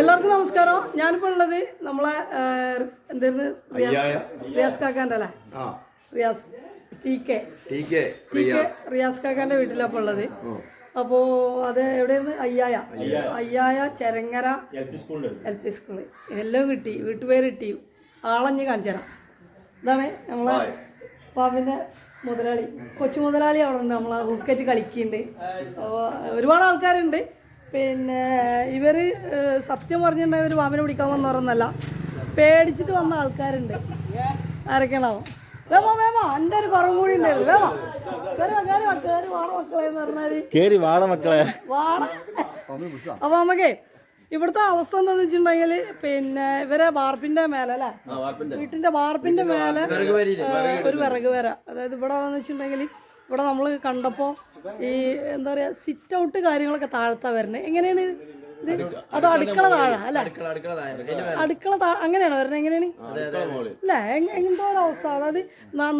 എല്ലാവർക്കും നമസ്കാരം. ഞാനിപ്പോ ഉള്ളത് നമ്മളെ എന്തായിരുന്നു റിയാസ് കാക്കാന്റെ അല്ലേ? Riyas. T K. T K T K Riyas. കാക്കാന്റെ വീട്ടിലാണ് ഉള്ളത്. അപ്പോ അത് എവിടെയായിരുന്നു? അയ്യായ. അയ്യായ. ചെരങ്ങര എൽ പി സ്കൂളിൽ എൽ പി സ്കൂൾ. എല്ലാം കിട്ടി. വീട്ടുപേര് കിട്ടി ആളഞ്ഞ് കാണിച്ചു തരാം. ഇതാണ് നമ്മളെ പാമ്പിന്റെ മുതലാളി. കൊച്ചു മുതലാളി അവിടെ ഉണ്ട്. നമ്മളെ ക്രിക്കറ്റ് കളിക്കുന്നുണ്ട്. അപ്പോൾ ഒരുപാട് ആൾക്കാരുണ്ട്. പിന്നെ ഇവർ സത്യം പറഞ്ഞിട്ടുണ്ടെങ്കിൽ ഇവർ പാമ്പിനെ പിടിക്കാൻ വന്നവരൊന്നല്ല പേടിച്ചിട്ട് വന്ന ആൾക്കാരുണ്ട്. ആരൊക്കെയാണോ വേമോ വേമോ എന്റെ ഒരു കുറവും കൂടി ഉണ്ടായിരുന്നു വേമോ കേറി വാട മക്കളെ അപ്പൊ നമുക്കേ ഇവിടുത്തെ അവസ്ഥ എന്താന്ന് വെച്ചിട്ടുണ്ടെങ്കിൽ പിന്നെ ഇവരെ വാർപ്പിന്റെ മേലെ അല്ലെ? ആ വാർപ്പിന്റെ. വീട്ടിന്റെ വാർപ്പിന്റെ മേലെ ഒരു വിറക് വര. അതായത് ഇവിടെ വന്നിട്ടുണ്ടെങ്കിൽ വെച്ചിട്ടുണ്ടെങ്കിൽ ഇവിടെ നമ്മൾ കണ്ടപ്പോ ഈ എന്താ പറയാ സിറ്റ് ഔട്ട് കാര്യങ്ങളൊക്കെ താഴത്താ വരുന്നത് എങ്ങനെയാണ് ഇത്? അത് അടുക്കള താഴെ അല്ല? അടുക്കള താഴെ. അങ്ങനെയാണോ വരുന്നത് എങ്ങനെയാണ്? എന്താ അല്ലേ? എങ്ങ- ഒരു അവസ്ഥ അതായത്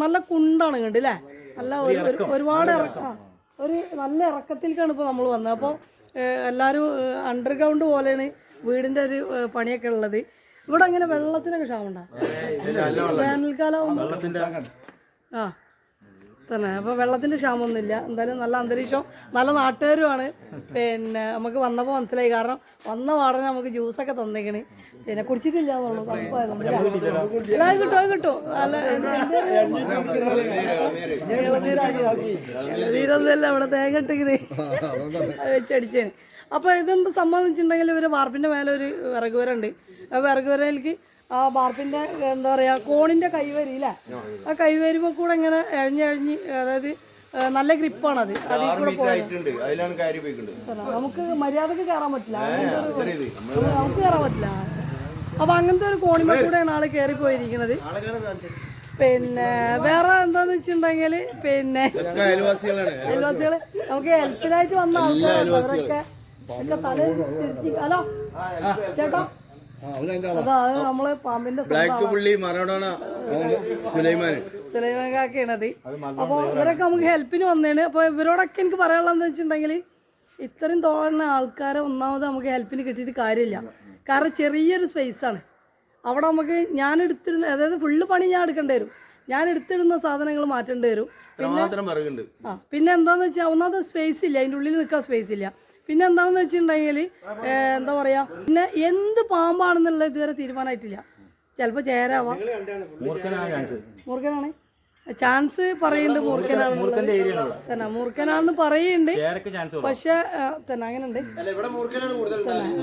നല്ല കുണ്ടാണ് കണ്ട് അല്ലേ? നല്ല ഒരു- ഒരു- ഒരുപാട് ഇറക്കം. ഒരു നല്ല ഇറക്കത്തിലേക്കാണ് ഇപ്പോൾ നമ്മൾ വന്നത്. അപ്പോൾ എല്ലാവരും അണ്ടർഗ്രൗണ്ട് പോലെയാണ് വീടിന്റെ ഒരു പണിയൊക്കെ ഉള്ളത്. ഇവിടെ അങ്ങനെ വെള്ളത്തിനൊക്കെ ക്ഷാമുണ്ടോ വേനൽക്കാലം ആ. തന്നെ. അപ്പോൾ വെള്ളത്തിന്റെ ക്ഷാമമൊന്നുമില്ല എന്തായാലും നല്ല അന്തരീക്ഷം നല്ല നാട്ടുകാരുമാണ്. പിന്നെ നമുക്ക് വന്നപ്പോൾ മനസ്സിലായി. കാരണം വന്ന പാടനെ നമുക്ക് ജ്യൂസൊക്കെ തന്നേക്കണ്. പിന്നെ കുടിച്ചിട്ടില്ല എന്നുള്ളൂ. തണുപ്പായതുകൊണ്ട് അല്ല അത് കിട്ടും അല്ല ഇളനീരൊന്നുമല്ല ഇവിടെ തേങ്ങ ഇട്ടിങ്ങനെ വെച്ചടിച്ചേ വെച്ചടിച്ചേന്. അപ്പൊ ഇതെന്ത് സംബന്ധിച്ചിട്ടുണ്ടെങ്കിൽ ഇവർ വാർപ്പിന്റെ മേലെ ഒരു വിറക് വര ഉണ്ട് ആ വിറക് വരയിലേക്ക് ആ വാർപ്പിന്റെ എന്താ പറയാ കോണിന്റെ കൈവരി അല്ലേ ആ കൈവരുമ്പോ കൂടെ ഇങ്ങനെ എഴഞ്ഞ് എഴഞ്ഞ് അതായത് നല്ല ഗ്രിപ്പാണ് അതിൽ കൂടെ കയറി നമുക്ക് മര്യാദയ്ക്ക് കയറാൻ പറ്റില്ല. നമുക്ക് കയറാൻ പറ്റില്ല. അപ്പൊ അങ്ങനത്തെ ഒരു കോണിമ കൂടെയാണ് ആൾ കയറി പോയിരിക്കുന്നത് പിന്നെ വേറെ എന്താന്ന് വെച്ചിട്ടുണ്ടെങ്കിൽ പിന്നെ അയൽവാസികൾ. നമുക്ക് ഹെൽപ്പിനായിട്ട് വന്ന ആൾക്കാരാണ്. ഹലോ ചേട്ടാ. നമ്മൾ പാമ്പിന്റെ ബ്ലാക്ക് പുള്ളി മറോഡോണ സുലൈമാൻ സുലൈമാൻ കാക്കയാണത് അപ്പൊ ഇവരൊക്കെ നമുക്ക് ഹെൽപ്പിന് വന്നേണ്. അപ്പൊ ഇവരോടൊക്കെ എനിക്ക് പറയാനുള്ളതെന്ന് വെച്ചിട്ടുണ്ടെങ്കിൽ ഇത്രയും തോന്നുന്ന ആൾക്കാരെ ഒന്നാമത് നമുക്ക് ഹെൽപ്പിന് കിട്ടിയിട്ട് കാര്യമില്ല. കാരണം ചെറിയൊരു സ്പേസ് ആണ്. അവിടെ നമുക്ക് ഞാൻ എടുത്തിരുന്ന അതായത് ഫുള്ള് പണി ഞാൻ എടുക്കേണ്ടി വരും. ഞാൻ എടുത്തിടുന്ന സാധനങ്ങൾ മാറ്റേണ്ടി വരും. ആ പിന്നെ എന്താന്ന് വെച്ചാൽ ഒന്നാമത് സ്പേസ് ഇല്ല. അതിന്റെ ഉള്ളിൽ നിൽക്കാൻ സ്പേസ് ഇല്ല. പിന്നെ എന്താണെന്ന് വെച്ചിട്ടുണ്ടെങ്കിൽ എന്താ പറയാ പിന്നെ എന്ത് പാമ്പാണെന്നുള്ള ഇതുവരെ തീരുമാനമായിട്ടില്ല ചിലപ്പോൾ ചേരാവാം. മൂർഖനാണ്? ചാൻസ് പറയുന്നുണ്ട് മൂർഖനാണെന്നുള്ളത് തന്നെ മൂർഖനാണെന്ന് പറയുന്നുണ്ട് ചേരക്ക് ചാൻസ് ഉള്ളൂ. പക്ഷെ തന്നെ അങ്ങനെ ഉണ്ട്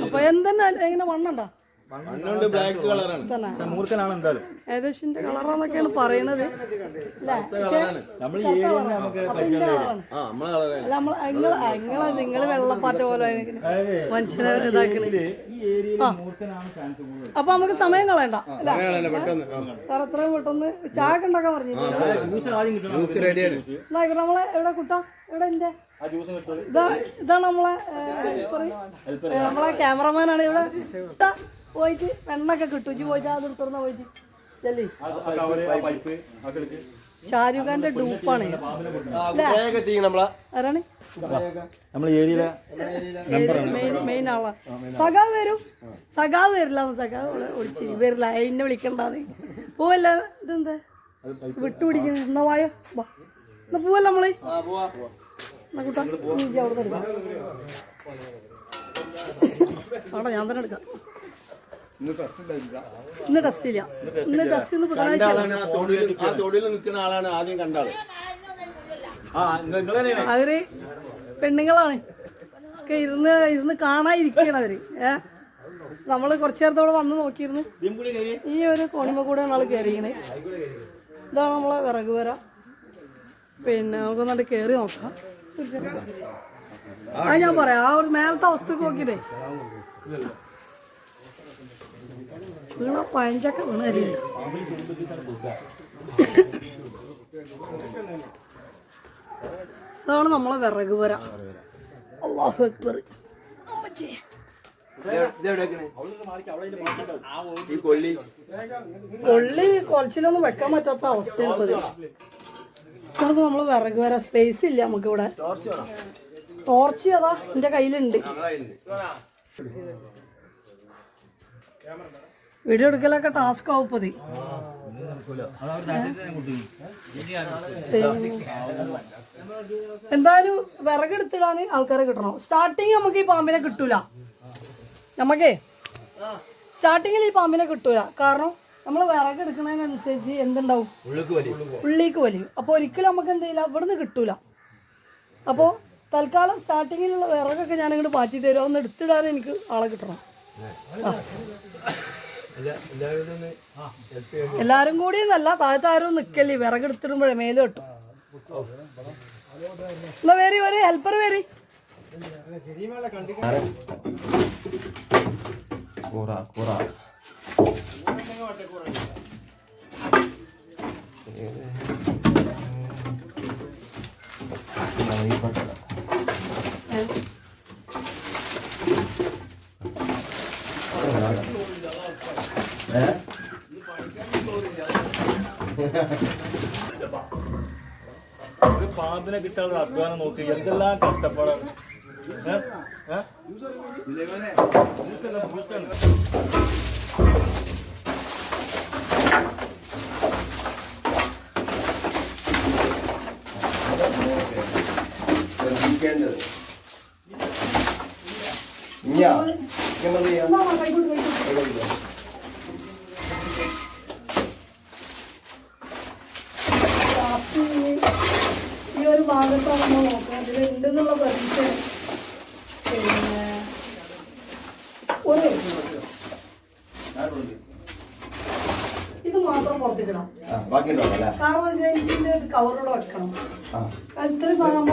അപ്പൊ എന്തെന്നാ എങ്ങനെ വണ്ണുണ്ടോ? മൂർഖനാണ് എന്തായാലും. ഏകദേശം കളറാന്നൊക്കെയാണ് പറയണത്. നിങ്ങൾ നിങ്ങൾ വെള്ളപ്പാറ്റ പോലെ. മനുഷ്യനെ ഇതാക്കണേ അപ്പൊ നമുക്ക് സമയം കളയണ്ട. വേറെ എത്രയും പെട്ടെന്ന് ചായ ഉണ്ടാക്കാൻ പറഞ്ഞു. ജ്യൂസ് ആദ്യം കിട്ടണം. ജ്യൂസ് റെഡിയാണ് എന്നാ ഇവിടെ നമ്മളെ എവിടെ കുട്ട? ഇവിടെ എന്റെ ആ ജ്യൂസ് കിട്ടുന്നത് ഇതാ ഇതാണ് നമ്മളെ നമ്മളെ ക്യാമറമാനാണ് ഇവിടെ. പോയിട്ട് വെണ്ണൊക്കെ കിട്ടും. ഇജ്ജ് പോയിട്ട് അത് എടുത്തുന്ന പോയിട്ട് ചെല്ലി. ഷാരൂഖ് ഖാന്റെ ഡൂപ്പാണ്. ആരാണ്? മെയിൻ മെയിൻ ആളാ. സഖാവ് വരും. സഖാവ് വരില്ല. സഖാവ് ഒളിച്ചിരി വരില്ല. എന്നെ വിളിക്കണ്ടാന്ന്. പോവല്ല? ഇതെന്താ? വിട്ടുപിടിക്കുന്നു. എന്നാ വായോ? വാ. എന്നാ പോവല്ല നമ്മൾ? കൂട്ടാ? അവിടെ ഞാൻ തന്നെ എടുക്കാം. ഇന്ന് ടെസ്റ്റ് ഇല്ല. ഇന്ന് ടെസ്റ്റ് ഇന്ന് കണ്ട ആളാണ് ആ തൊടിയിൽ ആ തൊടിയിൽ നിൽക്കുന്ന ആളാണ് ആദ്യം കണ്ട ആൾ. അവർ പെണ്ണുങ്ങളാണ്. ഒക്കെ ഇരുന്ന് ഇരുന്ന് കാണാതിരിക്കുകയാണ് അവർ. ഏ? നമ്മൾ കുറച്ചു നേരത്തോടെ വന്ന് നോക്കിയിരുന്നു. കൂടി ഈ ഒരു കോണിമ കൂടെയാണ് ആൾ കയറിയിരിക്കുന്നത് ഇതാണ് നമ്മളെ വിറക് വര. പിന്നെ നമുക്കൊന്നാണ്ട് കയറി നോക്കാം. ആ ഞാൻ പറയാം. ആ ഒരു മേലത്തെ അവസ്ഥക്ക് നോക്കിയിട്ടേ. വീണ പഴഞ്ചൊക്കെ വീണ് അരിയുണ്ട് ഇതാണ് നമ്മളെ വിറക് വര. അള്ളാഹു അക്ബർ. അമ്മച്ചേ. കൊള്ളി കൊളച്ചിലൊന്നും വെക്കാൻ പറ്റാത്ത അവസ്ഥയാണ് ഇപ്പൊ ഇത്. ചിലപ്പോ നമ്മൾ വിറക് വരാ. സ്പേസ് ഇല്ല നമുക്ക് ഇവിടെ ടോർച്ച് അതാ എന്റെ കയ്യിലുണ്ട്. ഞങ്ങളതിലുണ്ട് വീഡിയോ എടുക്കലൊക്കെ ടാസ്ക് ആവും എന്തായാലും വിറകെടുത്തിടാൻ ആൾക്കാരെ കിട്ടണം. സ്റ്റാർട്ടിങ് നമുക്ക് ഈ പാമ്പിനെ കിട്ടൂല. നമുക്കേ സ്റ്റാർട്ടിങ്ങിൽ ഈ പാമ്പിനെ കിട്ടൂല. കാരണം നമ്മൾ വിറകെടുക്കുന്നതിനനുസരിച്ച് എന്തുണ്ടാവും? ഉള്ളിക്ക് ഉള്ളിലേക്ക് വലിയും. അപ്പോൾ ഒരിക്കലും നമുക്ക് എന്ത് ചെയ്യില്ല? ഇവിടുന്ന് കിട്ടൂല. അപ്പോൾ തൽക്കാലം സ്റ്റാർട്ടിങ്ങിലുള്ള വിറകൊക്കെ ഞാനിങ്ങോട്ട് മാറ്റി തരുമോ ഒന്ന് എടുത്തിടാൻ എനിക്ക് ആളെ കിട്ടണം. എല്ലാരും കൂടി എന്നല്ല താഴത്തെ ആരും നിക്കല്ലേ വിറകെടുത്തിടുമ്പോഴേ മേൽ കെട്ടും എന്നാ വരി ഒരു ഹെൽപ്പർ വരി. കൂറ കൂറ. ഒരു പാമ്പിനെ കിട്ടാനുള്ള അധ്വാനം നോക്കി എന്തെല്ലാം കഷ്ടപ്പാടാണ് ഏ? എന്താ ചെയ്യാം എന്നാ, കൈകൊണ്ട് കൈകൊണ്ട്. ലാസ്റ്റ് ഈ ഒരു ഭാഗത്താണ് നമ്മൾ നോക്കുന്നത് ഇതിൽ ഉണ്ടെന്നുള്ള പ്രതീക്ഷ പിന്നെ ഒരു ഇത് മാത്രം പുറത്തേക്കിടാം ആ ബാക്കി ഉണ്ടാവും അല്ലേ കാരണം എന്താ വെച്ചാൽ കവറോടെ വെക്കണം. ആ. ഇത്രയും സാധനം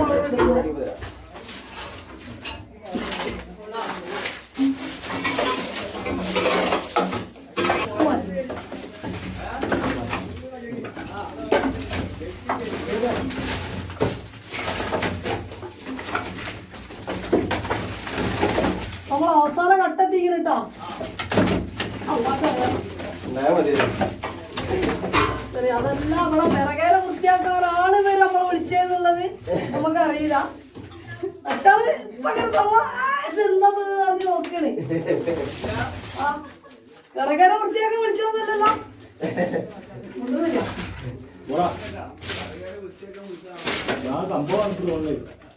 നമ്മൾ അവസാന ഘട്ടത്തിങ്ങനെ കേട്ടോ അതെല്ലാം മതി ശരി വൃത്തിയാക്കാനാണ് ഇവർ നമ്മളെ വിളിച്ചതെന്നുള്ളത് നമുക്കറിയില്ല. മറ്റാൾ ഇത് അറിഞ്ഞ് നോക്കണേ. ആ ഒന്നുമില്ല പോടാ. ഞാൻ സംഭവം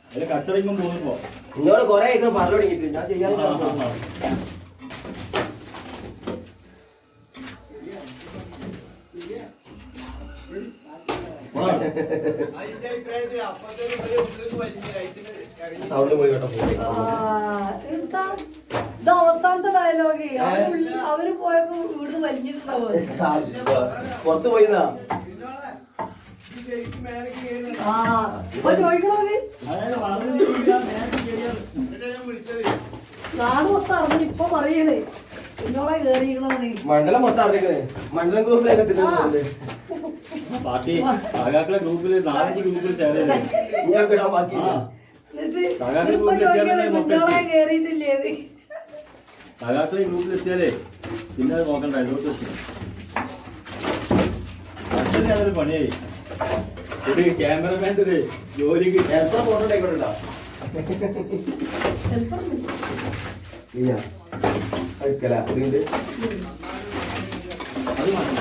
എനിക്ക് കച്ചറയ്ക്കും പോകുമ്പോ നിന്നോട് കൊറേ പറഞ്ഞു തുടങ്ങിയിട്ട് ഞാൻ ചെയ്യാൻ ഇത് അവസാനത്തെ ഡയലോഗ് അവർ പോയപ്പോ ഇവിടുന്ന് വലിഞ്ഞിട്ടുണ്ടാവും. പുറത്ത് പോയിന്നാ? ആ ഇപ്പൊ. നാട് മൊത്തം അറിഞ്ഞു ഇപ്പൊ പറയണേ. കുഞ്ഞോളെ കേറിയിരിക്കണമെന്ന് മണ്ഡലം മൊത്തം അറിയിക്കണേ മണ്ഡലം ഗ്രൂപ്പിലേക്ക് പാർട്ടി സഹാക്കളെ ഗ്രൂപ്പിൽ നാലഞ്ച് ഗ്രൂപ്പിൽ ചേരല്ലേ സഹാക്കളെ ബാക്കി ഗ്രൂപ്പിൽ എത്തിയാലേ? സഖാക്കളെ ഗ്രൂപ്പിൽ എത്തിയാലേ പിന്നെ അത് നോക്കണ്ട അതിലോട്ട് അച്ഛനെ അതൊരു പണിയായി. ഒരു ക്യാമറമാന്റെ ഒരു ജോലിക്ക് എത്ര ഫോട്ടോ ചിലപ്പോ ഇല്ല. കഴിക്കല ഇതിന്റെ. അത് മാറ്റണ്ട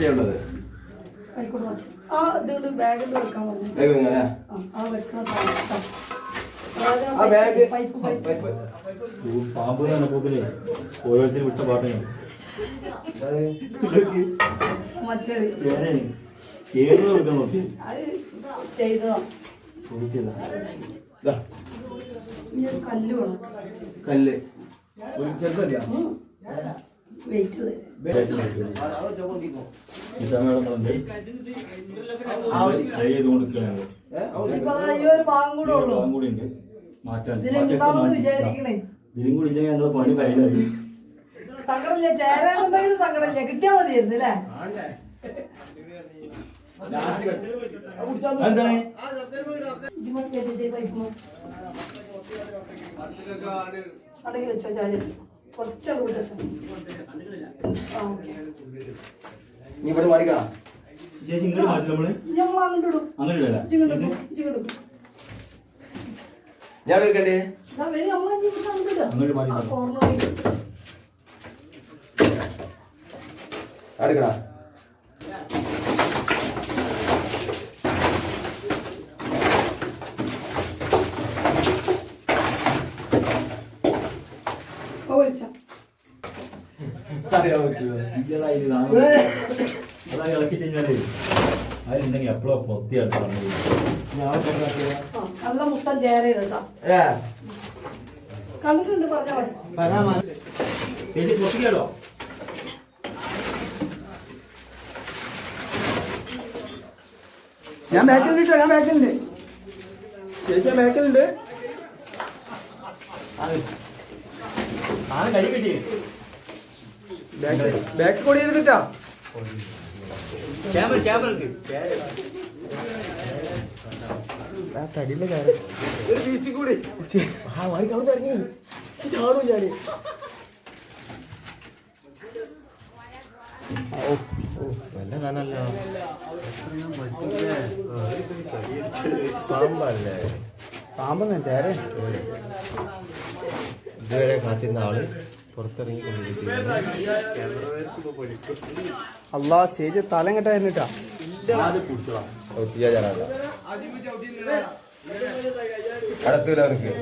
പ്രതീക്ഷയുള്ളത് ആ ഇതുകൊണ്ട് ബാഗിൽ വെക്കാൻ പറഞ്ഞു. ആ, ആ വെക്കണ സാധനം. ഇട്ടാ. അതായത് ആ ബാഗ്. Pipe pipe. പൈപ്പ്. പാമ്പ് തന്നെ പോക്കില്ലേ ഓരോരുത്തരും വിട്ട പാട്ടാണ് കേറുന്ന കൊടുക്കാൻ നോക്കി? കല്ല് കല്ല്. ഒരു ചെറുതല്ല? ഇതിലും കൂടി ഇല്ലെങ്കിൽ ഞങ്ങൾ പണി കയ്യിലായി സങ്കടമില്ല. ചേരാനുണ്ടെങ്കിലും സങ്കടമില്ല. കിട്ടിയാ മതിയായിരുന്നു അല്ലേ? അടങ്ങി വെച്ചോ ചാരി നീ ഇവിടെ മാറിക്കാ ചേച്ചി ഇങ്ങോട്ട് മാറ്റി നമ്മൾ. ഞങ്ങൾ അങ്ങോട്ട് ഇടും. അങ്ങോട്ട് ഇടല ഞാൻ വിളിക്കണ്ടേ അങ്ങോട്ട് മാറി ആ കോർണറിൽ എടുക്കടാ ഇപ്പൊ വലിച്ചോ അറിയാൻ പറ്റുമോ ഇതായി അതായി ഇളക്കി കഴിഞ്ഞാൽ അതിലുണ്ടെങ്കിൽ എപ്പോഴും പൊത്തിയായിട്ട് നല്ല കണ്ടിട്ടുണ്ട് പറഞ്ഞാൽ മതി ചേച്ചി ഞാൻ ബാക്കിലുണ്ട് കേട്ടോ ഞാൻ ബാക്കിലുണ്ട്. ചേച്ചി ഞാൻ ബാക്കിലുണ്ട് ആണ് കൈ കിട്ടി. ബാക്ക് കൊടി ഇരുന്നിട്ടാ ക്യാമറ ക്യാമറ ഉണ്ട് തടിയില്ല കാര്യം. ഒരു പീസി കൂടി. ആ മാറി അവിടെ ഇറങ്ങി. ചാടും ഓ നല്ല കാണല്ലോ പാമ്പല്ലേ? പാമ്പെന്നാ ചേരേ ഇതുവരെ കാത്തിരുന്ന ആൾ പുറത്തിറങ്ങി അല്ലാ ചേച്ചി തലം കെട്ടായിരുന്നിട്ടാ അടുത്തില്ല അവർക്ക്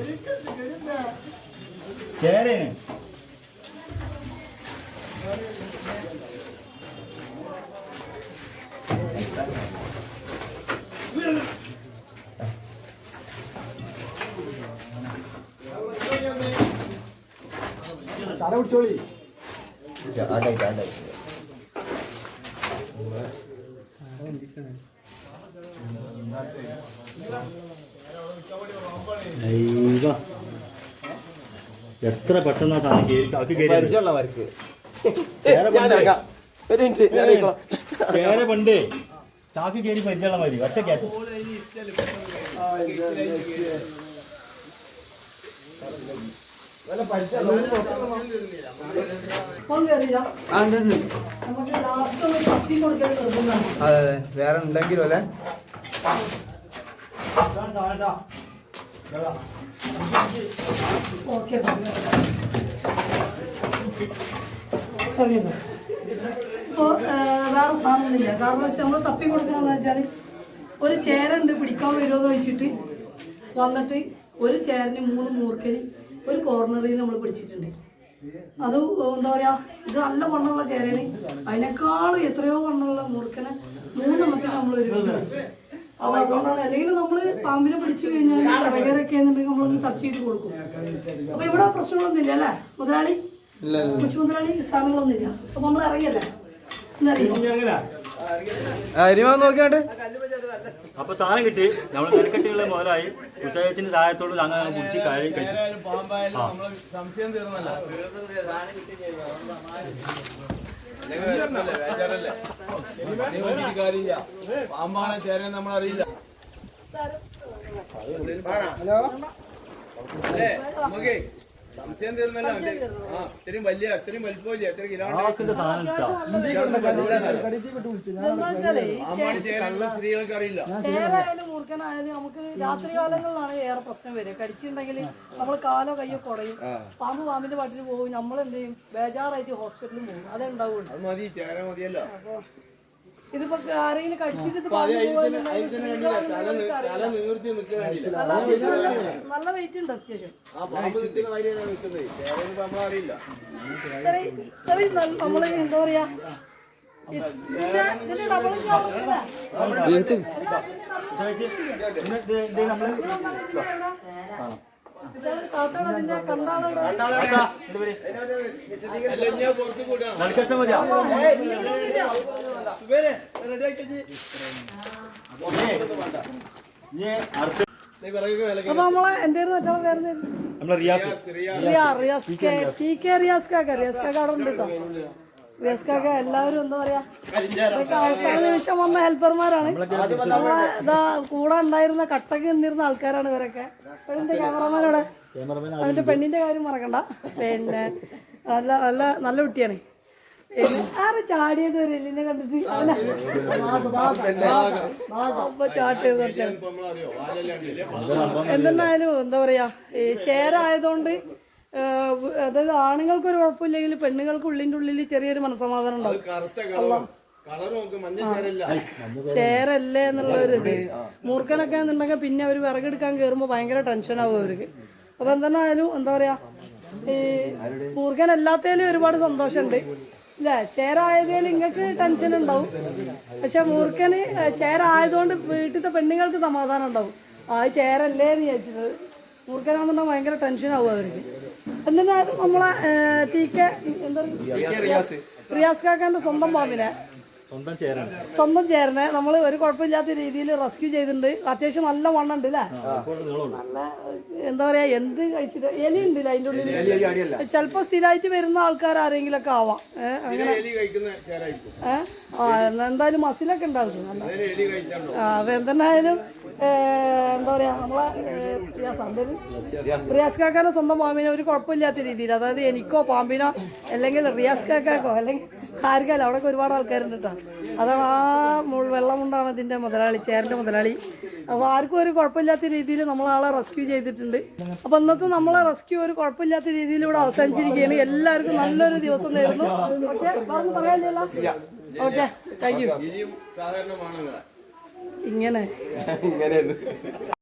ചേരേന് തല പിടിച്ചോളി ആണ്ടായിട്ട് ആണ്ടായിട്ട് ദൈവ. എത്ര പെട്ടെന്ന് പരിചയമുള്ളവർക്ക് പണ്ട് ചാക്കി കയറി പരിചയമുള്ള മതി ഒറ്റ കയറ്റം ഇപ്പം കയറിയില്ല ആ ഉണ്ട് ഉണ്ട്. നമുക്ക് ലാസ്റ്റ് ഒന്ന് തപ്പി കൊടുക്കാൻ നിർബന്ധമാണ് അതെ വേറെ ഉണ്ടെങ്കിലും അല്ലേ? ഇപ്പോൾ വേറെ സാധനമൊന്നുമില്ല കാരണം വെച്ചാൽ നമ്മൾ തപ്പി കൊടുക്കണമെന്ന് വെച്ചാൽ ഒരു ചേരുണ്ട് പിടിക്കാൻ വരുമോ എന്ന് വെച്ചിട്ട് വന്നിട്ട് ഒരു ചേരന് മൂന്ന് മൂർക്കന് ഒരു കോർണറിൽ നമ്മൾ പിടിച്ചിട്ടുണ്ട്. അത് എന്താ പറയാ ഇത് നല്ല വണ്ണമുള്ള ചേരന് അതിനേക്കാളും എത്രയോ വണ്ണമുള്ള മുറുക്കനെ മൂന്നെണ്ണത്തിന് നമ്മൾ ഒരു പിടിച്ചു. അപ്പൊ അതുകൊണ്ടാണ് അല്ലെങ്കിൽ നമ്മൾ പാമ്പിനെ പിടിച്ചു കഴിഞ്ഞാൽ ഇറകരൊക്കെ എന്നുണ്ടെങ്കിൽ നമ്മളൊന്ന് സെർച്ച് ചെയ്ത് കൊടുക്കും. അപ്പൊ ഇവിടെ പ്രശ്നങ്ങളൊന്നും ഇല്ല അല്ലേ? മുതലാളി? കൊച്ചു മുതലാളി സാധനങ്ങളൊന്നും ഇല്ല അപ്പൊ നമ്മൾ ഇറങ്ങിയല്ലേ എന്നറിയാം നോക്കിയാണ്ട്. അപ്പൊ സാധനം കിട്ടി. നമ്മൾ മെനക്കെട്ടിയുള്ള മുതലായി ഉഷയച്ചിന്റെ സഹായത്തോട് അങ്ങനെ കുടിച്ച് കാര്യം സംശയം തീർന്നല്ല. പാമ്പാണ് ചേരാൻ നമ്മളറിയില്ല. ഹലോ? നമുക്കേ സംശയം തീർന്നല്ലോ. ഇത്രയും വലിയ ഇത്രയും വലിപ്പമില്ല? സ്ത്രീകൾക്ക് അറിയില്ല. ചേരായാലും മൂർഖനായാലും നമുക്ക് രാത്രി കാലങ്ങളിലാണ് ഏറെ പ്രശ്നം വരിക. കടിച്ചിട്ടുണ്ടെങ്കിൽ നമ്മൾ കാലോ കയ്യോ കുറയും. പാമ്പ് പാമ്പിന്റെ പാട്ടിന് പോകും. നമ്മൾ എന്ത് ചെയ്യും? ബേജാറായിട്ട് ഹോസ്പിറ്റലിൽ പോകും. അതേ ഉണ്ടാവുള്ളൂ. അത് മതി ചേര മതിയല്ലോ. അപ്പൊ ഇതിപ്പോ ആരെങ്കിലും കടിച്ചിട്ട് നല്ല വെയിറ്റ് ഉണ്ട്? അത്യാവശ്യം? ഇത്രയും നമ്മൾ എന്താ പറയാ? അപ്പൊ നമ്മളെ എന്തായിരുന്നു മറ്റുള്ള പേര് നമ്മളെ റിയാസ്. റിയാ Riyas. K T K Riyas കാക്ക റിയാസ് കാക്ക അവിടെ ഉണ്ട് കേട്ടോ. റിയാസ് കാക്ക എല്ലാവരും എന്താ പറയാ? ഇതൊക്കെ അവസാന നിമിഷം വന്ന ഹെൽപ്പർമാരാണ്. നമ്മളെ ഇതാ കൂടെ ഉണ്ടായിരുന്ന കട്ടക്ക് നിന്നിരുന്ന ആൾക്കാരാണ് ഇവരൊക്കെ. പെണ്ണിന്റെ ക്യാമറമാനോടെ. അവന്റെ പെണ്ണിന്റെ കാര്യം മറക്കണ്ട. പിന്നെ നല്ല നല്ല നല്ല കുട്ടിയാണ്. ആരെ ചാടിയത് ഒരു എല്ലിനെ കണ്ടിട്ട് അപ്പൊ ചാട്ടിയത് കുറച്ചാണ് എന്തെന്നായാലും എന്താ പറയാ ഈ ചേരായതുകൊണ്ട് ആയതുകൊണ്ട് അതായത് ആണുങ്ങൾക്ക് ഒരു കുഴപ്പമില്ലെങ്കിൽ പെണ്ണുങ്ങൾക്ക് ഉള്ളിന്റെ ഉള്ളിൽ ചെറിയൊരു മനസമാധാനം ഉണ്ടാവും. ചേരല്ല എന്നുള്ള ഒരു ഇത്. മൂർഖനൊക്കെ എന്നുണ്ടെങ്കിൽ പിന്നെ അവർ വിറകെടുക്കാൻ കയറുമ്പോൾ ഭയങ്കര ടെൻഷൻ ആവും അവർക്ക്. അപ്പൊ എന്തെന്നായാലും എന്താ പറയാ ഈ മൂർഖൻ അല്ലാത്തതിലും ഒരുപാട് സന്തോഷമുണ്ട്. ഇല്ലേ? ചേരായതിൽ നിങ്ങൾക്ക് ടെൻഷൻ ഉണ്ടാവും. പക്ഷെ മൂർഖന് ചേരായതുകൊണ്ട് വീട്ടിലത്തെ പെണ്ണുങ്ങൾക്ക് സമാധാനം ഉണ്ടാവും. ആ ചേരല്ലേ എന്ന് വിചാരിച്ചത് മൂർഖനാണെന്നുണ്ടെങ്കിൽ ഭയങ്കര ടെൻഷൻ ആവും അവർക്ക്. എന്നിട്ട് നമ്മളെ ടി കെ എന്താ റിയാസ്. കാക്കാന്റെ സ്വന്തം പാമ്പിനെ സ്വന്തം ചേരനെ നമ്മൾ ഒരു കുഴപ്പമില്ലാത്ത രീതിയിൽ റെസ്ക്യൂ ചെയ്തിട്ടുണ്ട്. അത്യാവശ്യം നല്ല മണ്ണുണ്ട് അല്ലേ? നല്ല എന്താ പറയാ എന്ത് കഴിച്ചിട്ട് എലി ഉണ്ട് അതിന്റെ ഉള്ളിൽ ചിലപ്പോ സ്ഥിരമായിട്ട് വരുന്ന ആൾക്കാർ ആരെങ്കിലും ഒക്കെ ആവാം. ഏഹ് അങ്ങനെ. ആ എന്നാ എന്തായാലും മസിലൊക്കെ ഉണ്ടാവും നല്ല. അതിന് എലി കഴിച്ചാണ്ടോ? ആ അപ്പൊ എന്തെന്നായാലും എന്താ പറയാ നമ്മളെ റിയാസ് കാക്കാന്റെ സ്വന്തം പാമ്പിനെ ഒരു കുഴപ്പമില്ലാത്ത രീതിയിൽ അതായത് എനിക്കോ പാമ്പിനോ അല്ലെങ്കിൽ റിയാസ് കാക്കാക്കോ അല്ലെങ്കിൽ ആർക്കല്ല അവിടെ ഒരുപാട് ആൾക്കാരുണ്ട് കേട്ടോ. അതാണ് ആ മുൾ- വെള്ളം വെള്ളമുണ്ടാണ് ഇതിന്റെ മുതലാളി ചേരന്റെ മുതലാളി. അപ്പൊ ആർക്കും ഒരു കുഴപ്പമില്ലാത്ത രീതിയിൽ നമ്മൾ ആളെ റെസ്ക്യൂ ചെയ്തിട്ടുണ്ട്. അപ്പോൾ ഇന്നത്തെ നമ്മളെ റെസ്ക്യൂ ഒരു കുഴപ്പമില്ലാത്ത രീതിയിൽ ഇവിടെ അവസാനിച്ചിരിക്കുകയാണ്. എല്ലാവർക്കും നല്ലൊരു ദിവസം നേരുന്നു. ഓക്കെ പറഞ്ഞു പറയാനില്ലല്ലോ. ഓക്കെ താങ്ക് യു ഇങ്ങനെ.